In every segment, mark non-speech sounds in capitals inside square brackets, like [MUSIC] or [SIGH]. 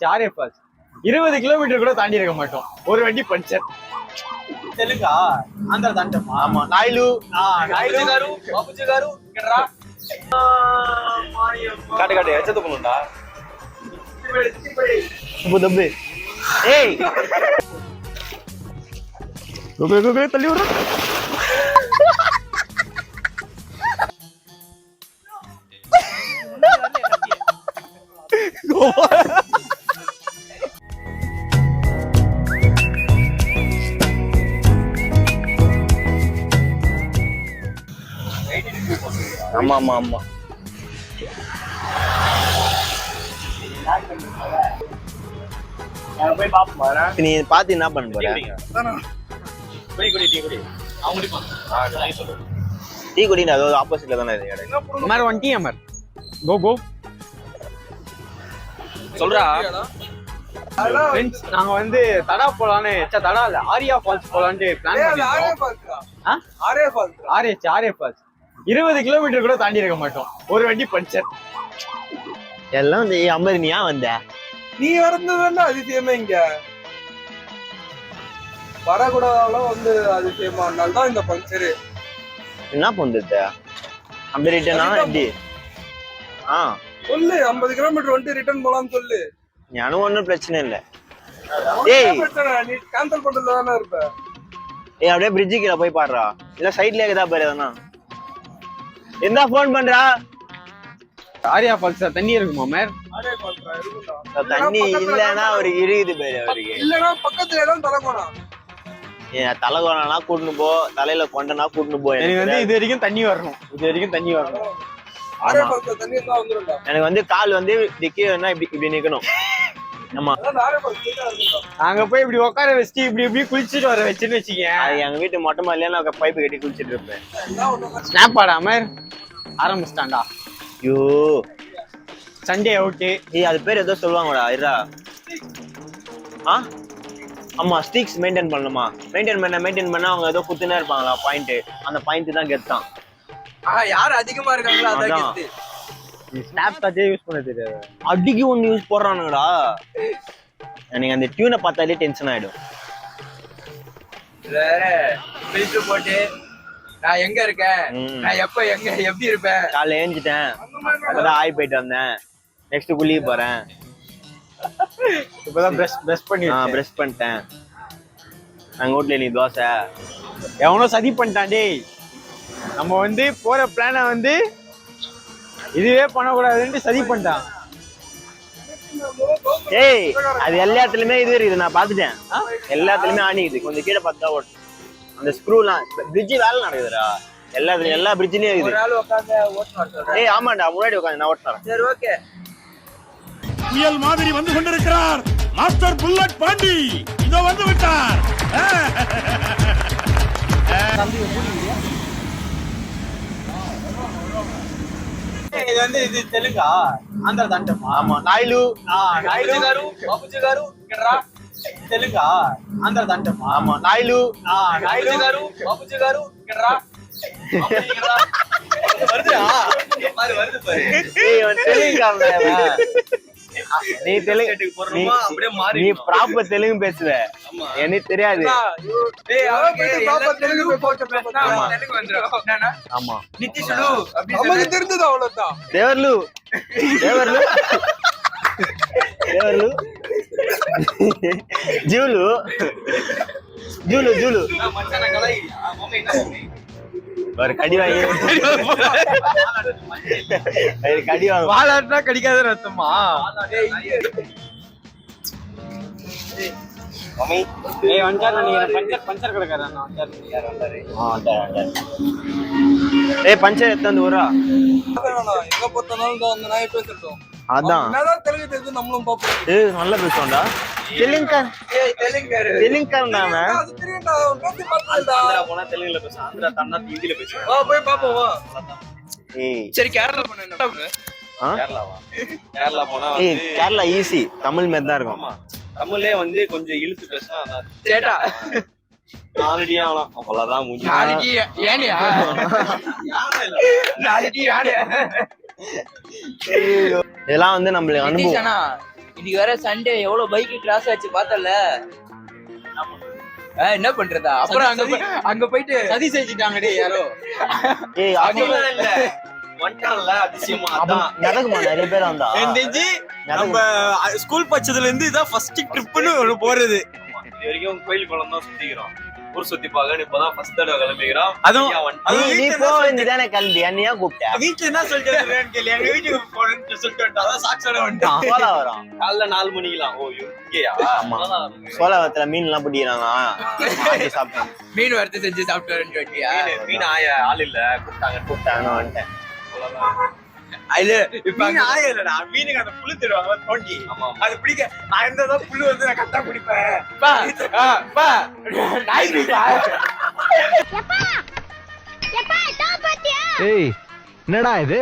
RS RA falls இருபது kilometre கூட தாண்டி இருக்க மாட்டோம் ஒரு வண்டி பஞ்சர் தெலுங்கா ஆந்திரா தாண்டமா ஆமா நாயுடு బాబుజీ గారు బాబుజీ గారు ఇక్కడ రా காட்டு காட்டு எச்சத்து பண்ணுண்டா தப்பு தப்பு ஏய் கோகுலே கோகுலே தள்ளி விடுறா [LAUGHS] [LAUGHS] ஆமா ஆமா ஆமா. போய் பாப்போம் நீ பாத்து என்ன பண்ண போற? போய் குடி டீ குடி டீ குடினா அது ஆப்போசிட்ல தானே இருக்கு அமர் ஒன் டீ அமர். கோ கோ சொல்றா. நாங்க வந்து தடா போலான்னு தடா இல்ல ஆரியா ஃபால்ஸ் போலான்ட்டு பிளான் பண்ணிருக்கோம். ஆ? ஆர்எச் ஆர்ஏ ஃபால்ஸ். இருபது கிலோமீட்டர் கூட தாண்டி இருக்க மாட்டோம். ஒரு வண்டி பஞ்சர் எல்லாம் வந்து ஏய், அமர் நீ ஏன் வந்த? நீ வரந்ததுன்னா அதிசயமே இங்க. வரக்கூடாதாலும் வந்து அதிசயமா அதனால தான் இந்த பஞ்சரு என்ன பண்ணுறது அப்படி ரிட்டனா எப்படி ஆ. சொல்லு ஐம்பது கிலோமீட்டர் வந்துட்டு ரிட்டர்ன் போலாம்னு சொல்லு. எனக்கு ஒன்றும் பிரச்சனை இல்லை. ஏய். நீ கேன்சல் பண்றதுல தானே இருப்ப. ஏய் அப்படியே பிரிட்ஜு கீழே போய் பாடுறா. இல்ல சைட்லயே இருக்குதா பாரு எதனா? எந்தா ஃபோன் பண்றா. ஆரியா ஃபால்ஸ் தண்ணி இருக்குமா மேர். தண்ணி தான் அவருக்கு இருக்குது பாரு அவருக்கு. இல்லனா பக்கத்துல தான் தலகோணா ஏன் தலைகோணனா கூட்டின்னு போ தலையில கொண்டனா கூட்டின்னு போ எனக்கு வந்து இது வரைக்கும் தண்ணி வரணும். இது வரைக்கும் தண்ணி வரணும். எனக்கு வந்து கால் வந்து டிக்கி வேணா இப்படி இப்படி நிக்கணும். ஆமா. நாங்க போய் இப்படி உட்கார வச்சுட்டு இப்படி இப்படி குளிச்சுட்டு வர வச்சுன்னு வச்சுக்கேன் அது எங்க வீட்டு மொட்டை மாடியில நான் பைப்பு கட்டி குளிச்சிட்டு இருப்பேன். ஸ்னாப் ஆடாம ஆரம்பிச்சிட்டான்டா. ஐயோ. சண்டே அவுட்டு ஏய் அது பேர் ஏதோ சொல்லுவாங்கடா இருடா. ஆ? ஆமா ஸ்டிக்ஸ் மெயின்டைன் பண்ணணுமா? மெயின்டைன் பண்ண மெயின்டைன் பண்ண அவங்க ஏதோ குத்துனே இருப்பாங்களா பாயிண்ட் அந்த பாயிண்ட் தான் கெத்தான். யார் அதிகமா இருக்காங்களோ அதான். அதான் கெத்து. ஸ்னாப் சாட்டே யூஸ் பண்ண தெரியாது அடிக்கு ஒன்று யூஸ் போடுறானுங்கடா. எனக்கு அந்த டியூனை பார்த்தாலே டென்ஷன் ஆயிடும். ஃபில்டர் போட்டு நான் எங்க இருக்கேன். நான் எப்ப எங்க எப்படி இருப்பேன்? காலைல ஏஞ்சிட்டேன் அப்பதான் ஆய் போயிட்டு வந்தேன். நெக்ஸ்ட் குளிக்க போறேன். இப்பதான் பிரஷ் பிரஷ் பண்ணி பிரஷ் பண்ணிட்டேன். எங்க வீட்ல நீ தோசை. எவனோ சதி பண்ணிட்டான் டேய். நம்ம வந்து போற பிளானை வந்து இதுவே பண்ணக்கூடாதுன்ட்டு சதி பண்ணிட்டான். ஏய் அது எல்லா இடத்துலயுமே இது இருக்குது நான் பாத்துட்டேன் எல்லா இடத்துலயுமே ஆணிக்குது கொஞ்சம் கீழே பார்த்தா ஓடும் அந்த ஸ்க்ரூலாம் பிரிட்ஜ் வேலை நடக்குதுடா. எல்லா எல்லா பிரிட்ஜ்லயும் ஒரு இருக்குது ஏய் ஆமாண்டா முன்னாடி உட்காந்து நான் ஓட்டுறேன். சரி ஓகே. புயல் மாதிரி வந்து கொண்டிருக்கிறார் மாஸ்டர் புல்லட் பாண்டி. இதோ வந்து விட்டார். இது வந்து இது தெலுங்கா ஆந்திரா தாண்டமா ஆமா நாயுடு నాయుడు గారు బాబుజీ గారు ఇక్కడ రా తెలుగా ఆంధ్ర దంటమ్మా ஆமா நாயுடு నాయుడు గారు బాబుజీ గారు ఇక్కడ రా బాబుజీ ఇక్కడ రా. வருதுடா பாரு வருது பாரு ஏய் இவன் தெலுங்குக்காரன்டா இவன். நீ தெலுங்கு நீ நீ ப்ராப்பர் தெலுங்கு பேசுவ எனக்கு தெரியாது டேய் அவங்க ப்ராப்பர் தெலுங்கு போட்டு பேசினா ஆமா. தெலுங்கு வந்துரும் என்னன்னா ஆமா நித்திஷுலு நமக்கு தெரிஞ்சது அவ்வளவுதான் தேவர்லு தேவர்லு தேவர்லு ஜூலு ஜூலு ஜூலு ஒரு கடி வாங்கி கடி வாங்க. வாழாட்டினா கடிக்காத ரத்தமா மம்மி. ஏய் வந்தார் நீங்க பஞ்சர் எத்தந்து ஊரா எங்க பார்த்தாலும் தான் அந்த நாயை பேசட்டும் அதான். என்னதான் தெலுங்கு தெரிஞ்சு நம்மளும் பார்ப்போம். ஏய் நல்லா பேசுவான்டா. தெலுங்கார் ஏய் தெலுங்கு தெலுங்காரன் அவன் அது தெரியும்டா அவன் பேசி பார்த்தா போனா தெலுங்குல பேச ஆந்திரா தன்னா ஹிந்தில பேசுவேன். வா போய் பாப்போம் வா. ஏய். சரி கேரளா பண்ண என்ன ஆ? கேரளாவா கேரளா போனா ஏய் கேரளா ஈஸி தமிழ் மாதிரி தான் இருக்கும். தமிழ்லே வந்து கொஞ்சம் இழுத்து பேசினா சேட்டா. ஆல்ரெடியா ஆகலாம். அவ்வளவுதான் முடிஞ்சு நாளைக்கு ஏனியா? நாளைக்கு யாரு இதெல்லாம் வந்து நம்மளுக்கு அனுபவம். இன்னைக்கு வேற சண்டே எவ்வளவு பைக் கிராஸ் ஆச்சு பார்த்தல? என்ன பண்றதா? அப்புறம் அங்க அங்க போயிட்டு சதி செஞ்சுட்டாங்கடி யாரோ. ஏய் அங்க இல்ல நம்ம ஸ்கூல் படிச்சதுல இருந்து இதான் ஃபர்ஸ்ட் ட்ரிப்னு ஒண்ணு போறது. இது வரைக்கும் கோயில் குளம் தான் சுத்திக்கிறோம். ஊர் சுத்தி பார்க்க இப்பதான் ஃபர்ஸ்ட் தடவை கிளம்பிக்கிறோம். அதுவும் நீ வீட்டுல போ என்ன வேண்டியதானே கிளம்பி நீ ஏன் கூப்பிட்ட. வீட்டுல என்ன சொல்லிட்டு வரேன்னு கேளு. எங்க வீட்டுக்கு போறேன்னு சொல்லிட்டு. அதான் சாக்ஸோட வந்துட்டான் சோழா வரும். காலைல நாலு மணிக்கெல்லாம். ஓ இங்கேயா? ஆமா. சோழவரத்துல மீன் எல்லாம் பிடிக்கிறாங்க ஆட்டி சாப்பிட்டாங்க மீன் வறுத்து செஞ்சு சாப்பிட்டு வரேன்னு சொல்லிட்டியா? மீன் ஆய ஆள் இல்ல. கூப்பிட்டாங்க கூப்பிட்டாங்க நான் வந்துட்டேன் இல்ல இப்ப இல்லடா மீனுக்கு அந்த புழு தருவாங்க தோண்டி. அது பிடிக்க நான் இருந்ததா புழு வந்து நான் கரெக்டா பிடிப்பேன் பா, ஆ, பா, நாய் பிடிப்பா. ஏய் என்னடா இது?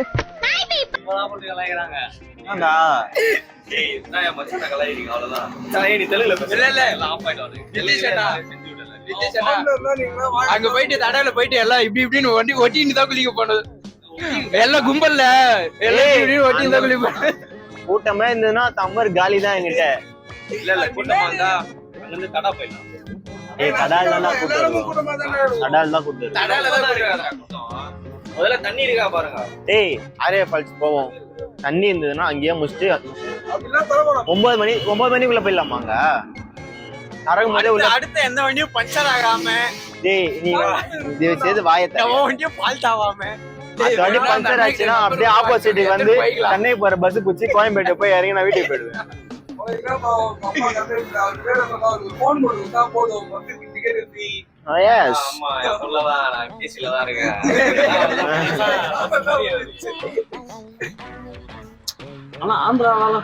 அங்க போயிட்டு தடால போயிட்டு எல்லாம் இப்படி இப்படின்னு ஒட்டி ஒட்டின்னு தான் குளிக்க போனது. எல்லாம் கும்பல்ல எல்லாம் கூட்டமே இருந்ததுன்னா தம்மர் காலி தான் என்கிட்ட இல்ல இல்ல கூட்டமா இருந்தா அங்க இருந்து தடா போயிடலாம். ஏய் கடால் தான் கூட்டமா. கடால் தான் தான். முதல்ல தண்ணி இருக்கா பாருங்க. ஃபால்ஸ் போவோம். தண்ணி இருந்ததுன்னா அங்கேயே முடிச்சுட்டு. ஒன்பது மணி ஒன்பது மணிக்குள்ள போயிடலாமாங்க உள்ள அடுத்த எந்த வண்டியும் பஞ்சர் ஆகாம டேய் நீ இது செய்து வாயத்த எவன் வண்டியும் ஃபால்ட் ஆகாம வாட்டி பஞ்சர் ஆச்சுன்னா அப்படியே ஆப்போசிட்டுக்கு வந்து சென்னை போற பஸ் பிடிச்சி கோயம்பேட்டு போய் இறங்கி நான் வீட்டுக்கு போயிடுவேன். தான் இருக்கேன். [LAUGHS] ஆனா ஆந்திராவால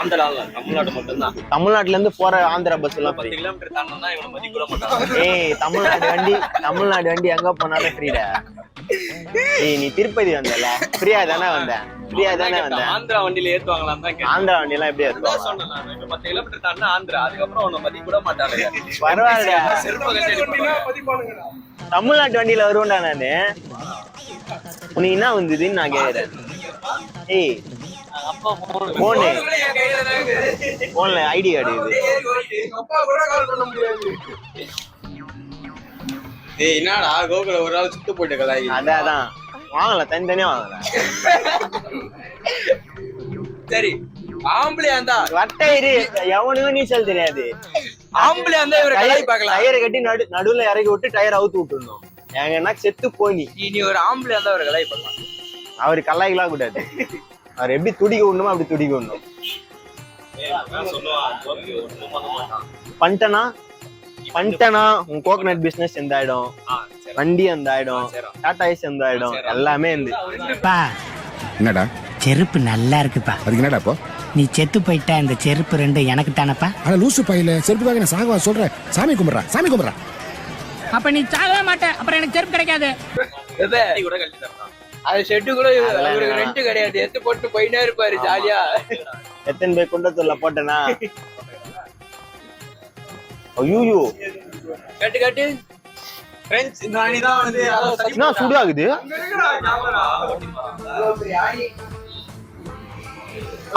ஆந்திரால தமிழ்நாடு மட்டும்தான். தமிழ்நாட்டுல இருந்து போற ஆந்திரா பஸ் எல்லாம் பத்து கிலோமீட்டர் தாண்டா இவனை மதிக்க கூட மாட்டான். ஏய் தமிழ்நாடு வண்டி தமிழ்நாடு வண்டி எங்க போனாலும் ஃப்ரீடா ஏய் நீ திருப்பதி வந்தல ஃப்ரீயா தானே வந்தேன்? ஃப்ரீயா தானே வந்தேன். ஆந்திரா வண்டியில ஏத்துவாங்களான்னு தான் ஆந்திரா வண்டி எல்லாம் எப்படி இருக்கும் சொன்னேன் பத்து கிலோமீட்டர் தாண்டா ஆந்திரா அதுக்கப்புறம் உன்னை மதிக்க கூட மாட்டானுங்க பரவாயில்ல செருப்பு கட்டி வண்டினா அடிப்பாங்க. மதிப்பானுங்கடா. தமிழ்நாட்டு வண்டியில வருவேன்டா நானு. உனக்கு என்ன வந்ததுன்னு நான் கேக்குறேன். ஏய் போனு போன்ல ஐடி கார்டு இது. எங்க அப்பா கூட கால் பண்ண முடியாது. ஏய் என்னடா? கோகுல ஒரு நாள் சுத்து போயிட்டு கலாய் அதான் அதான். வாங்கல தனித்தனியா வாங்கல. சரி ஆம்பளையா இருந்தா? வட்டை இரு. எவனுக்கும் நீச்சல் தெரியாது. ஆம்பளையா இருந்தா இவரை கலாய் பார்க்கலாம். டயரை கட்டி நடு நடுவுல இறக்கி விட்டு டயர் அவுத்து விட்டுருந்தோம் எங்கன்னா செத்து போனி. நீ ஒரு ஆம்பளையா இருந்தா இவரை கலாய் பார்க்கலாம். அவர் கல்லாய்க்கலாம் கூடாது. அவர் எப்படி துடிக்க விடணுமோ அப்படி துடிக்க விடணும். பண்ணிட்டனா பண்ணிட்டனா உன் கோகனட் பிசினஸ் எந்த ஆயிடும்? ஆ, சரி. வண்டி அந்த ஆயிடும். டாடா ஐஸ் எந்த ஆயிடும்? எல்லாமே இருந்து பா. என்னடா? செருப்பு நல்லா இருக்குப்பா. அதுக்கு என்னடா இப்போ? நீ செத்து போயிட்டா இந்த செருப்பு ரெண்டு எனக்கு தானப்பா? ஆனா லூசு பையில செருப்பு வாங்க நான் சாகவா சொல்றேன் சாமி கும்பிட்றா சாமி கும்பிட்றா. அப்ப நீ சாகவே மாட்ட. அப்புறம் எனக்கு செருப்பு கிடைக்காது. அது ஷெட்டு கூட அவருக்கு. ரெண்ட் கிடையாது. எடுத்து போட்டு போயிட்டே இருப்பாரு ஜாலியா எத்தனை பேர் குண்டத்தூர்ல போட்டேனா? ஐயோ. கட்டு கட்டு. என்ன சுடாகுது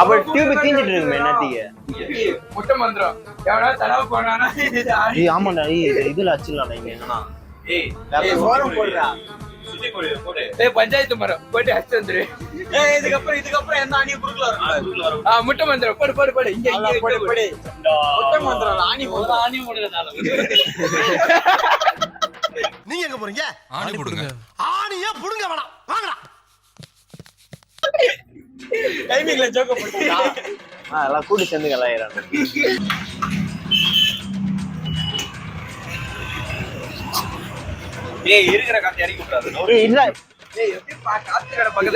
அப்ப டியூப் தீஞ்சிட்டு இருக்குமே என்னத்துக்கு? முட்டை மந்திரம். எவனா தடவை போனானா இதுல அச்சிடலாம்டா இங்க என்னன்னா ஏய் பஞ்சாயத்து மரம். போயிட்டு அடிச்சு வந்துரு. ஏய் இதுக்கப்புறம் இதுக்கப்புறம் எந்த அணியும் குறுக்கல ஆ முட்டை மந்திரம். போடு போடு போடு. இங்க இங்க போடு இங்க போடு ஒட்ட மந்திரம் ஆணி நீங்க எங்க போறீங்க? ஆணி புடுங்க. ஆணியே புடுங்க வேணாம். வாங்கடா. டைமிங்ல ஜோக்க கூட்டி சேர்ந்து இல்ல.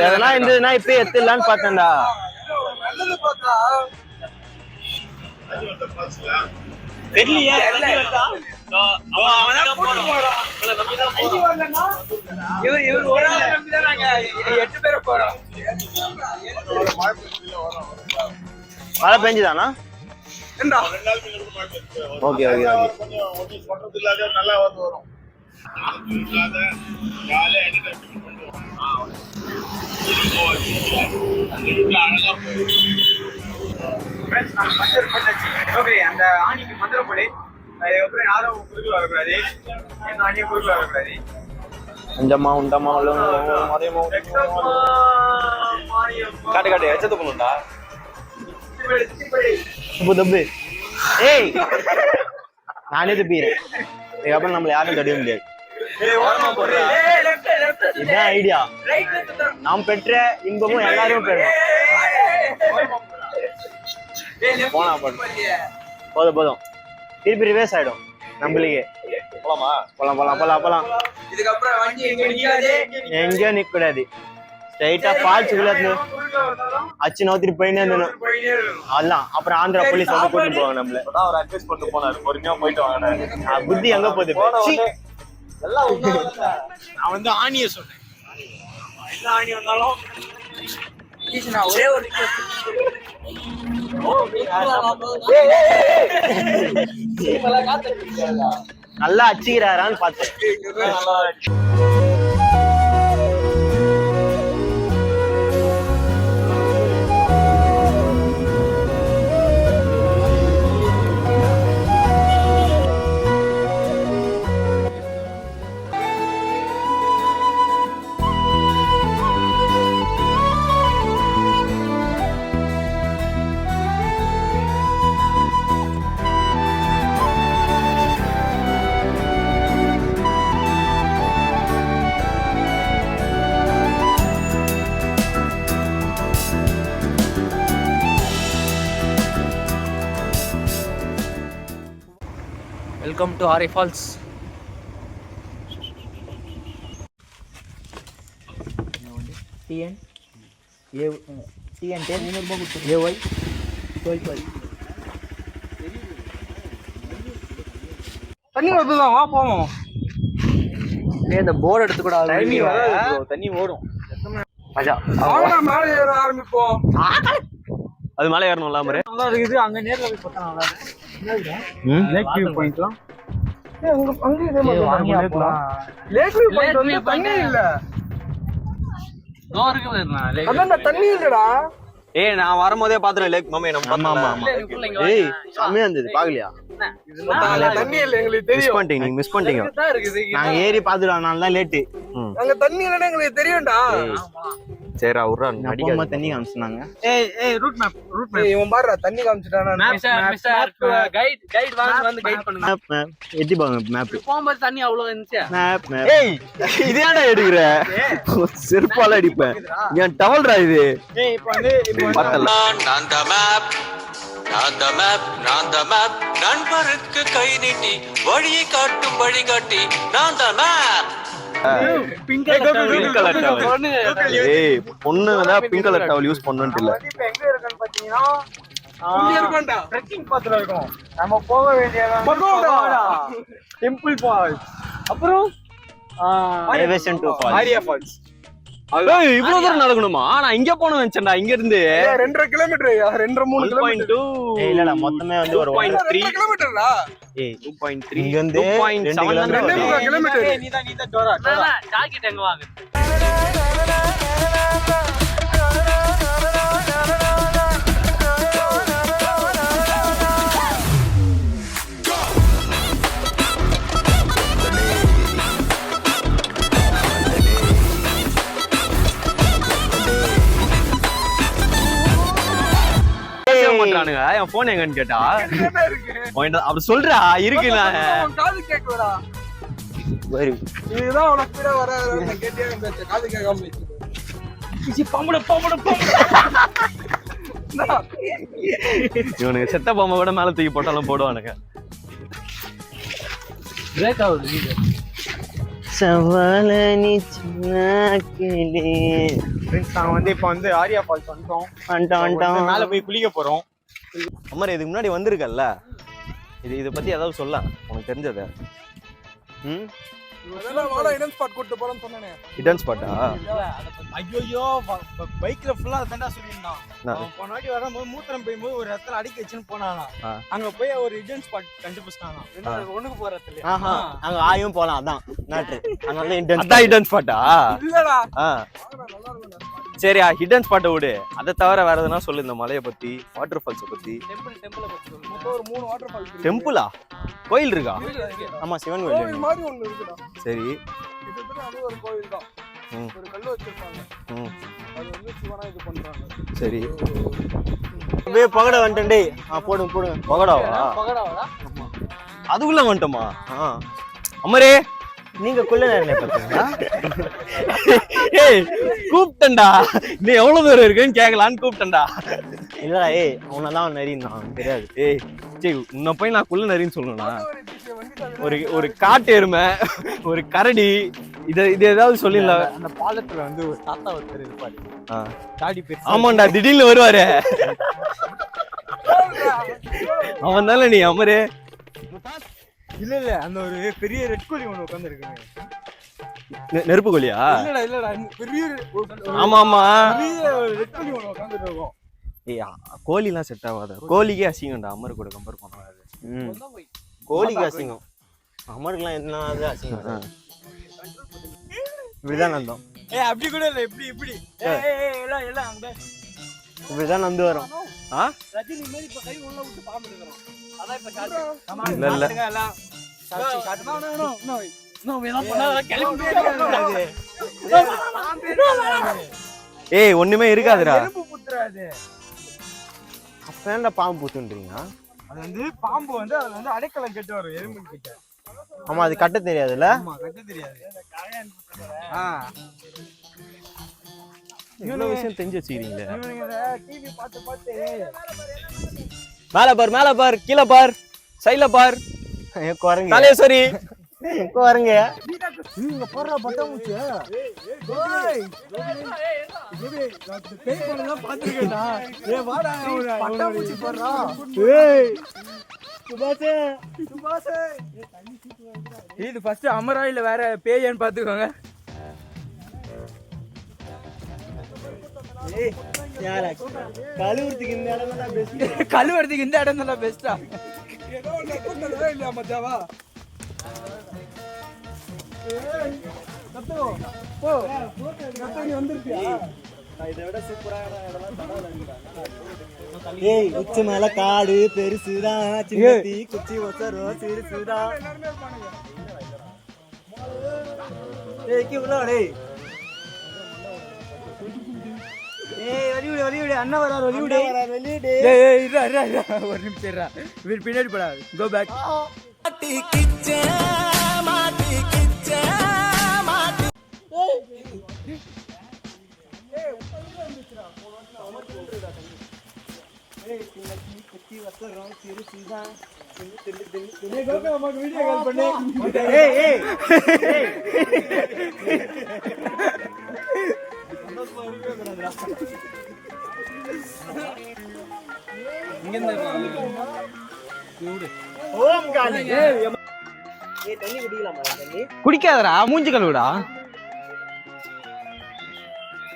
எதனா இருந்ததுன்னா இப்பயே எத்திடலான்னு பார்த்தேன்டா. நல்லது பார்த்தா. தெரியலையே இவர் இவர் ஒரு ஆள் நம்பி தான் நாங்க எட்டு பேரை போறோம். மழை பெஞ்சுதானா? Okay okay okay. மந்திரம் பண்ணாச்சு ஓகே அந்த ஆணிக்கு மந்திரம் போடு அதுக்கப்புறம் யாரும் குறுக்கில் வரக்கூடாது. எந்த ஆணியும் குறுக்கில் வரக்கூடாது. அஞ்சம்மா உண்டம்மா மறையம்மா காட்டு காட்டு எச்சத்து பண்ணுண்டா தப்பு தப்பு ஏய்! [LAUGHS] நானே தப்பிக்கிறேன். இதுக்கப்புறம் நம்மள யாரும் தடுக்க முடியாது. இதுதான் ஐடியா நாம் பெற்ற இன்பமும் எல்லாரும் பெறணும் போனா போதும் போதும் போதும். திருப்பி ரிவேஸ் ஆயிடும். நம்மளுக்கே. போலாமா? போலாம் போலாம் போலாம் போலாம். இதுக்கப்புறம் எங்கேயும் நிக்க கூடாது ஸ்ட்ரைட்டா ஃபால்ஸுக்குள்ள அச்சு நோத்திட்டு போயினே இருந்தணும் அதான் அப்புறம் ஆந்திரா போலீஸ் வந்து கூட்டிட்டு போவாங்க நம்மள. அவர் அட்வைஸ் பண்ணிட்டு போனாரு. பொறுமையா போயிட்டு வாங்க புத்தி எங்க போகுது. நான் வந்து ஆணியை சொன்னேன். எந்த ஆணி வந்தாலும்? நான் ஒரே ஒரு நல்லா அச்சுக்கிறாரான்னு பார்த்தேன். Welcome to Aari falls TN A TN ten AY twelve twelve தண்ணி வருதுதான் வா போவோம். ஏ இந்த போர்டு எடுத்து கூட தண்ணி வராது bro, தண்ணி ஓடும். மஜா. வாங்க மேலே ஏற ஆரம்பிப்போம். அது மேலே ஏறணும்ல மாதிரி நல்லா இருக்குது. அங்க நேர்ல போய் பார்த்தா நல்லா இருக்கு லேக் வியூ பாயிண்ட்லாம் லேக் வியூ பாயிண்ட் வந்து தண்ணி இல்ல. அதான் தண்ணி இல்லடா. ஏய் நான் வரும்போதே பாத்துறேன் லேக் மாமே நம்ம ஆமா ஆமா ஆமா. ஏய் செம்மையா இருந்தது பாக்கலையா? தண்ணி இல்ல எங்களுக்கு மிஸ் தெரியும். பண்ணிட்டீங்க நீங்க மிஸ் பண்ணிட்டீங்க நாங்க ஏறி பாத்துட்டோம் அதனால தான் லேட்டு அங்க தண்ணி இல்லன்னு எங்களுக்கு தெரியும்டா. சரிடா உர்றா அடிக்காம தண்ணி காமிச்சாங்க ஏய் ஏய் ரூட் மேப் ரூட் ஏய், இவன் பாருடா தண்ணி காமிச்சிட்டானா? மேப் மிஸ்டர் கைட் கைட் வாங்க வந்து கைட் பண்ணுங்க. மேப் மேப் எட்டி பாங்க மேப் போகும்போது தண்ணி அவ்வளவு இருந்துச்சு? மேப் மேப் ஏய் இது ஏன்டா எடுக்குற? செருப்பால அடிப்பேன். என் டவல்ரா இது? ஏய் இப்போ வந்து இப்போ வந்து பார்த்தல நான் த மேப் நான் த மேப் நான் த மேப் நண்பருக்கு கை நீட்டி வழியை காட்டும் வழிகாட்டி நான் த மேப் பொண்ணு தான் பிங்க் கலர் டவல் யூஸ் பண்ணனும் இல்ல. வந்து இப்போ எங்க இருக்குன்னு பாத்தீங்கன்னா இங்க இருக்கோம்டா. ட்ரெக்கிங் பாத்துல இருக்கோம். நம்ம போக வேண்டியது டெம்பிள் ஃபால்ஸ் அப்புறம் ஆரியா ஃபால்ஸ் இவ்வளவு தூரம் நடக்கணுமா? நான் இங்க போன வெச்சேன்டா இங்க இருந்து ஏய், ரெண்டரை கிலோமீட்டர் ரெண்டரை மூணு கிலோமீட்டர். ஏய் இல்லடா மொத்தமே வந்து ஒரு ரெண்டரை கிலோமீட்டர்டா ஏய் 2.3 இங்க இருந்து 2 ரெண்டே கிலோமீட்டர் முக்கால் கிலோமீட்டர். நீ தான் நீ தான் டோரா டோரா ஜாக்கெட் எங்க வாங்க மாட்டானுங்க என் போன் எங்கன்னு கேட்டா? அப்படி சொல்றா இருக்கு நான். உன் காது கேட்கலடா வரு. இதுதான் உனக்கு வர இருந்துச்சு காது கேட்காம? இவனுக்கு செத்த பொம்மை கூட மேல தூக்கி போட்டாலும் போடுவானுங்க. பிரேக் ஆகுது சவால நாங்க வந்து இப்போ வந்து ஆரியா ஃபால்ஸ் வந்துட்டோம். வந்துட்டோம் வந்துட்டோம். மேல போய் குளிக்க போறோம். அமர் இதுக்கு முன்னாடி வந்திருக்கல்ல? இது இதை பத்தி ஏதாவது சொல்ல உனக்கு தெரிஞ்சத. ம்? இடம் ஸ்பாட் கூட்டு போறேன்னு சொன்னானே. ஹிடன் ஸ்பாட்டா ஐயோ பைக்ல ஃபுல்லா தண்டா சொல்லியிருந்தான் போன வாட்டி வரும்போது மூத்திரம் போயும்போது ஒரு இடத்துல அடிக்க வச்சுன்னு போனானா. அங்க போய் ஒரு இடன் ஸ்பாட் கண்டுபிடிச்சிட்டானா. ஒண்ணுக்கு போற இடத்துல? அங்க ஆயும் போலாம் அதான் நாட்டு அதனால ஹிடன் ஸ்பாட்டா இல்லடா. நல்லா. சரி ஹிடன் ஸ்பாட்டை விடு. அதை தவிர வேற எதுனா சொல்லு இந்த மலையை பத்தி வாட்டர் ஃபால்ஸை பத்தி. டெம்பிள் டெம்பிளை பத்தி சொல்லுங்க மொத்தம் ஒரு மூணு வாட்டர் ஃபால்ஸ் இருக்கு. டெம்பிளா கோயில் இருக்கா? கோயில் இருக்கு. ஆமா சிவன் கோயில். மாதிரி இருக்குடா. சரி. அது ஒரு கோவில் தான். ம். ஒரு கல்லு வச்சிருப்பாங்க ம். அது வந்து சிவனா இது பண்றாங்க. சரி. அப்படியே பகடை வந்துட்டேன் டேய். ஆ போடுங்க போடுங்க பகடாவா? பகடாவா? அதுக்குள்ள வந்துட்டோமா? ஆ. அமரே! நீங்க குள்ள ஏய் கூப்பிட்டேன்டா. நீ எவ்வளவு தூரம் இருக்குன்னு கேட்கலான்னு கூப்பிட்டேன்டா. இல்லடா ஏய் அவனெல்லாம் நரிந்தான் தெரியாது. ஏய் சரி உன்னை போய் நான் குள்ள நரின்னு சொல்லணும்னா ஒரு ஒரு காட்டு எருமை ஒரு கரடி இது இது ஏதாவது சொல்லிடல அந்த பாலத்துல வந்து ஒரு தாத்தா ஒருத்தர் இருப்பாரு. தாடி பெருசா ஆமாண்டா திடீர்னு வருவாரு. அவன் தானே நீ அமரே. இல்ல இல்ல அந்த ஒரு பெரிய ரெட் கோழி ஒண்ணு உட்கார்ந்து நெருப்பு கோழியா? இல்லடா இல்லடா பெரிய ஆமா ஆமா. பெரிய ரெட் கோழி ஒண்ணு உட்கார்ந்துட்டு இருக்கும் ஏய் கோழிலாம் செட் ஆகாத? கோழிக்கே அசிங்கம்டா அமர் கூட கம்பேர் பண்ணாது. கோழிக்கு அசிங்கம். அமருக்குலாம் என்ன அது அசிங்கம். இப்படிதான் நந்தோம் ஏய் அப்படி கூட இல்ல இப்படி இப்படி. எல்லாம் எல்லாம் அங்க. இப்படிதான் நந்து வரும். ஆ? இல்ல, ஏய் ஒண்ணுமே இருக்காதுடா. அப்ப பாம்பு பூத்துன்றீங்க? அது வந்து பாம்பு வந்து அது வந்து அடைக்கலம் கெட்டு வரும் எறும்பு கிட்ட. ஆமா அது கட்ட தெரியாதுல்ல? கட்ட தெரியாது. ஆ இவ்வளவு விஷயம் தெரிஞ்சு வச்சுக்கிறீங்களே? மேல பார் மேல பார் கீழே பார் சைடுல பார். குரங்கு. தலையசரி குரங்க. இவங்க போடுற பட்டாமூச்சி ஏ வாடா ஏய். சுபாஷே இது ஃபர்ஸ்ட் அமரா இல்ல வேற பேயான்னு பாத்துக்கோங்க கழுவுறதுக்கு இந்த இடம் தான் பெஸ்ட் [LAUGHS] கழுவுறதுக்கு இந்த இடம் தான் பெஸ்டா ஏதோ ஒண்ணு இல்லையா மச்சாவா? ஏய் உச்சி மேல காடு பெருசுதான் சின்னத்தி குச்சி ஒசரம் சிறுசுதான் ஏய் கீ உள்ள டேய் விடு அண்ணா வரார் ஏய் ஏய் இருடா ஒரு நிமிஷம் இவர் பின்னாடி போடா. கோ பேக் தண்ணி குடிக்காதடா மூஞ்சி கழுவுடா.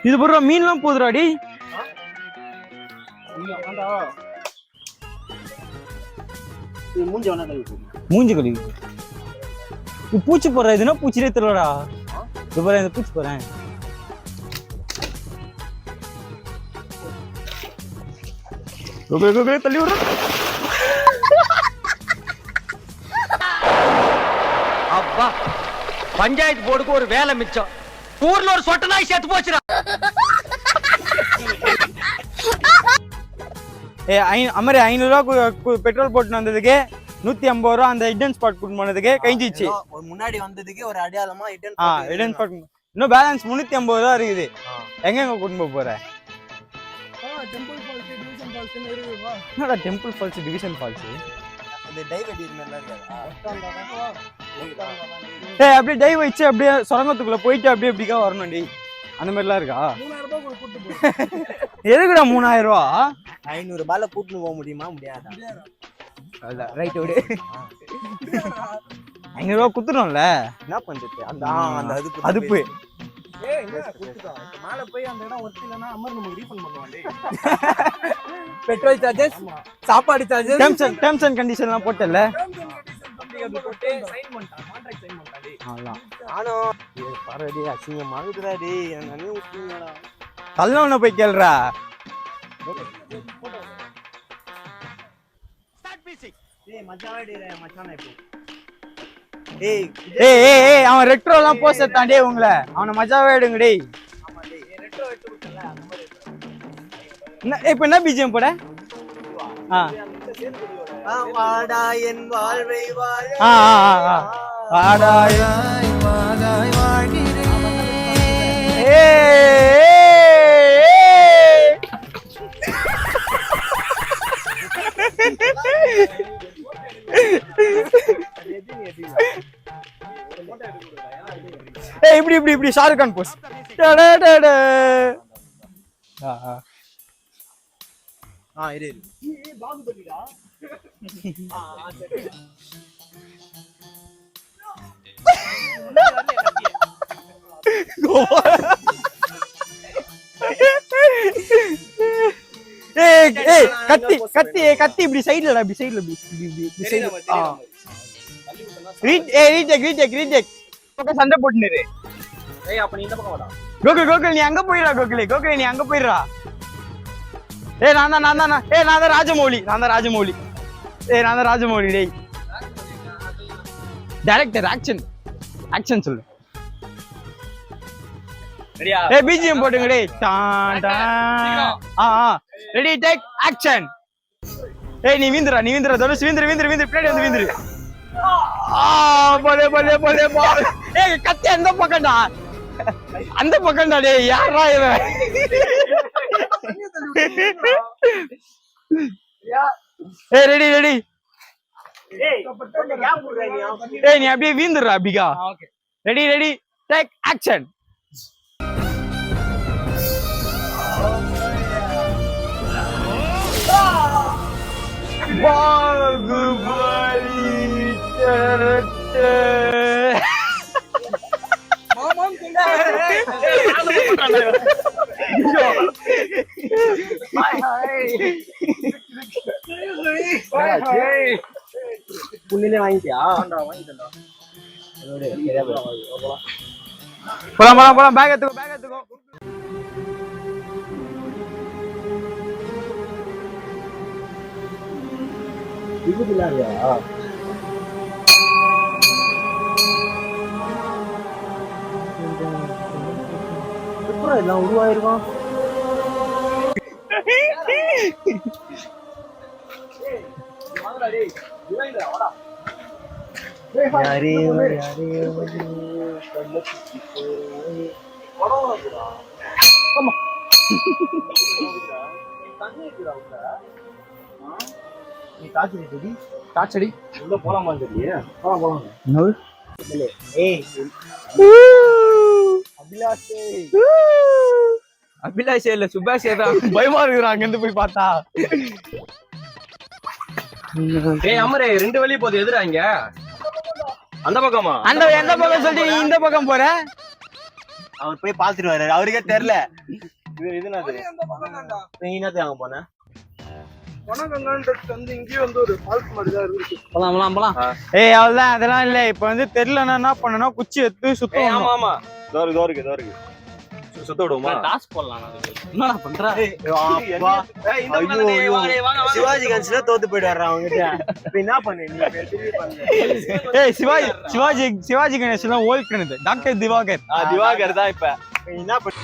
இது போடுற மீன்லாம் போதுடாடி டேய் மூஞ்சி கழுவி. இது பூச்சி போடுற இதுனா பூச்சிலே தெரியலடா இது போற இந்த பூச்சி போறேன் தள்ளி விடுற அப்பா பஞ்சாயத்து போர்டுக்கு ஒரு வேலை மிச்சம். ஊர்ல ஒரு சொட்ட நாய் சேர்த்து போச்சுடா. ஏ ஐ அமரி ஐநூறுரூவா பெட்ரோல் போட்டு வந்ததுக்கு நூத்தி ஐம்பது ரூபா அந்த ஹிடன் ஸ்பாட் கூட்டு போனதுக்கு கழிஞ்சிச்சு ஒரு முன்னாடி வந்ததுக்கு ஒரு அடையாளமா இட்டன் ஆ ஹிடன் ஸ்பாட் இன்னும் பேலன்ஸ் முன்னூத்தி ஐம்பது ரூபா இருக்குது. எங்க எங்க கூட்டு போக போற? என்னடா டெம்பிள் ஃபால்ஸ் டிவிஷன் ஃபால்ஸ் இந்த டைவ் ஏய் அப்படியே டைவ் வச்சு அப்படியே சுரங்கத்துக்குள்ள போயிட்டு அப்படியே இப்படிக்கா வரணும் டேய். அந்த மாதிரிலாம் இருக்கா? எதுக்குடா மூணாயிரம் ரூபா? ஐநூறு ரூபாயில கூட்டின்னு போக முடியுமா? முடியாதா? ரைட் விடு ஐநூறு ரூபா குத்துறோம்ல? என்ன பண்றது? அந்த அதுக்கு அதுப்பு. ஏய் என்ன குடுத்துக்கோ மேல போய் அந்த இடம் ஒர்த் இல்லனா அமர் நமக்கு ரீஃபண்ட் பண்ணுவான் டேய். பெட்ரோல் சார்ஜஸ் சாப்பாடு charges terms and terms and கண்டிஷன்லாம் போட்டல சைன் பண்ணிட்டான் கான்ட்ராக்ட் சைன் ஏய் ஏய் ஏய் அவன் ரெட்ரோ எல்லாம் போஸ்ட் எடுத்தான் டேய் உங்களை. அவனை மஜாவே எடுங்க டேய் இப்ப என்ன பிஜிஎம் போட? ஆ. வாடா என் வாழ்வை வாழ ஆ ஆ வாடாய் ஏய், ஏய். ஏய் இப்படி இப்படி இப்படி ஷாருக் கான் போஸ் டடா, டடா. ஆ, ஆ. ஆ இரு இரு. ஏய் ஏய் கத்தி கத்தி கத்தி இப்படி சைடுலடா இப்படி சைடுல இப்படி இப்படி இப்படி சைடுல ஆ ரீடெக் ரீடெக் ரீடெக் பக்கம் சண்டை போட்டுனரு ஏய் அப்ப நீ இந்த பக்கம் வாடா. கோகுல் கோகுல் நீ அங்க போயிடா கோகுலே. கோகுலே நீ அங்க போயிடுறா. ஏய் நான் தான் நான் தான் ஏய் நான் தான் ராஜமௌலி. நான் தான் ராஜமௌலி. ஏய் நான் தான் ராஜமௌலி டேய். டைரக்டர் ஆக்ஷன் ஆக்ஷன் சொல்லு. ஏய் பிஜிஎம் போட்டுங்க டேய். டான் டான். ஆ ஆ. ரெடி டேக் ஆக்ஷன் ஏய் நீ வீந்துடா நீ வீந்துடா தனுஷ். வீந்துரு வீந்துரு வீந்துரு. பின்னாடி வந்து வீந்துரு. ஆ போலே போலே பலே பா ஏய் கத்தி அந்த பக்கம்டா? அந்த பக்கம்டா டேய் யாரா இவன்? ஏய் ரெடி ரெடி. ஏய் நீ அப்படியே வீந்துடுறா அபிகா. Ready ready. Take action Baahubali. புண்ணிலே வாங்கிட்டியா போலாம் போலாம் போலாம் பேக் எடுத்துக்கோ பேக் எடுத்துக்கோ எப்பறம் எல்லாம் உருவாயிருக்கும் யாரே யாரே நீ காய்ச்சல் செடி காச்சடி உள்ள போலாமா தெரியல போலாம் போலாம் ஏய் அபிலாஷே. அபிலாஷே இல்ல சுபாஷே தான். பயமா இருக்குறா அங்க இருந்து போய் பார்த்தா. ஏய் அமரே ரெண்டு வழி போகுது எதிரா இங்க? அந்த பக்கமா? அந்த எந்த பக்கம் சொல்லிட்டு நீ இந்த பக்கம் போற? அவர் போய் பாத்துட்டு வர்றாரு. அவருக்கே தெரியல. இது இது என்னது? அந்த பக்கம் தான்டா? நீ என்னத்துக்கு அங்க போன? வந்து இங்கேயும் வந்து ஒரு ஃபால்ஸ் மாதிரி தான் போலாம் போலாம் போலாம். ஏய் அவ்வளவுதான். அதெல்லாம் இல்ல. இப்ப வந்து தெரியலன்னா என்ன பண்ணணும்? குச்சி எடுத்து சுத்தம் ஆமா ஆமா. சுத்த விடுவோமா? போடலாம் என்னடா பண்ற? தானே. சிவாஜி கன்ஸ்ல தோத்து போயிட்டு வர்றான் அவங்ககிட்ட. இப்ப என்ன பண்ணு ஏய் சிவாஜி சிவாஜி சிவாஜி ஓல்ட் கணது டாக்டர் திவாகர். ஆ, திவாகர் தான் இப்ப. என்ன பண்ணு?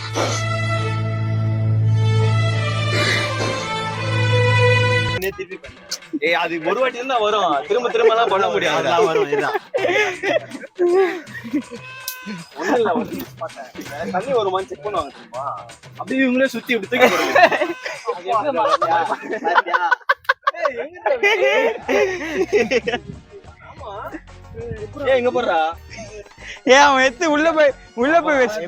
நீ திருப்பி பண்ணு. ஏய் அது ஒரு வாட்டி இருந்தா வரும். திரும்ப திரும்ப எல்லாம் பண்ண முடியாது. வரும் ஒண்ணும் இவங்களே சுத்தி இப்படி தூக்கி போடுவாங்க. அவன் எடுத்து உள்ள போய் உள்ள போய் வச்சு.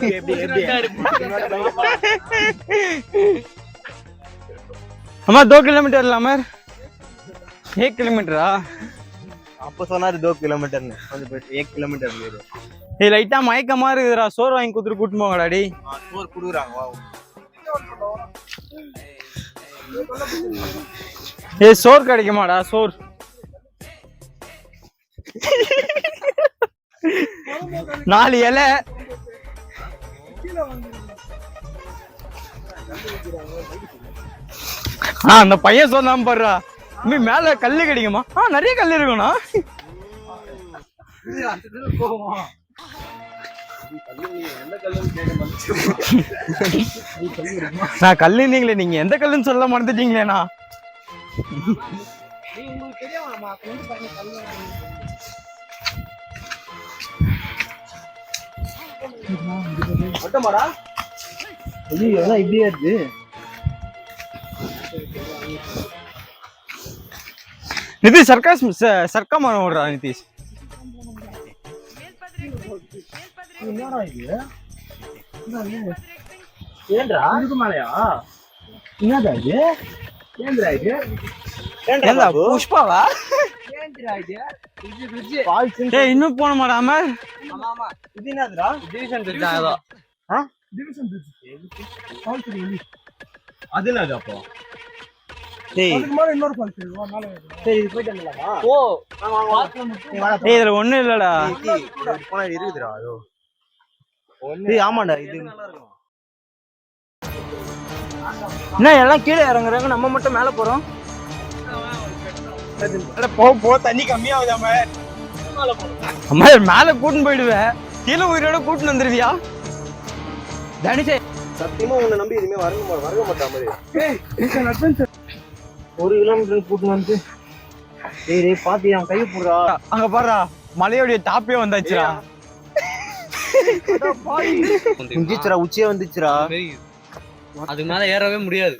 அம்மா தோ கிலோமீட்டர் இல்லாம ஏ கிலோமீட்டரா அப்ப சொன்னாரு தோ கிலோமீட்டர்னு கொஞ்சம் போயிட்டு ஏ கிலோமீட்டர் ஏய் லைட்டா மயக்கமா இருக்குதுடா. சோறு வாங்கி குடுத்துட்டு கூட்டு போங்கடா டேய். சோறு குடுக்குறாங்க வா. ஏய் சோறு கிடைக்குமாடா சோறு. நாலு இலை. ஆ அந்த பையன் சொன்னான் பாருடா. இனிமே மேல கல்லு கிடைக்குமா? ஆ நிறைய கல் இருக்கும்ண்ணா [LAUGHS] நான் கல்லு நீங்களே நீங்க எந்த கல்லுன்னு சொல்ல மறந்துட்டீங்களேண்ணா இப்படியே இருக்கு. நிதிஷ் சர்க்காஸ் சர்க்காம ஓடுறா நிதிஷ். என்னடா இது? ஏன்டா இதுக்கு மேலயா? என்னடா இது? ஏன்டா இது? ஏன்டா புஷ்பாவா? ஏய் இன்னும் போன மாடாம? இது என்னதுடா? அது என்னது அப்போ? இது ஒண்ணும் இல்லடா. இருக்குதுடா டேய் ஆமாடா இது என்ன எல்லாம் கீழே இறங்குறாங்க நம்ம மட்டும் மேல போறோம்? அட, போ போ தண்ணி கம்மியாகுதாம அம்மா. மேல கூட்டின்னு போயிடுவேன் கீழே உயிரோட கூட்டின்னு வந்துருவியா? தனிஷே. சத்தியமா உன்னை நம்பி இனிமே வரங்க வரக மாட்டா மாதிரி ஒரு கிலோமீட்டர் கூட்டு வந்து டேய் டேய் பாத்தி அவன் கை போடுறா. அங்க பாருடா மலையோடைய டாப்பே வந்தாச்சுடா. வந்துச்சுடா உச்சியே வந்துச்சுடா. அதுக்கு மேல ஏறவே முடியாது.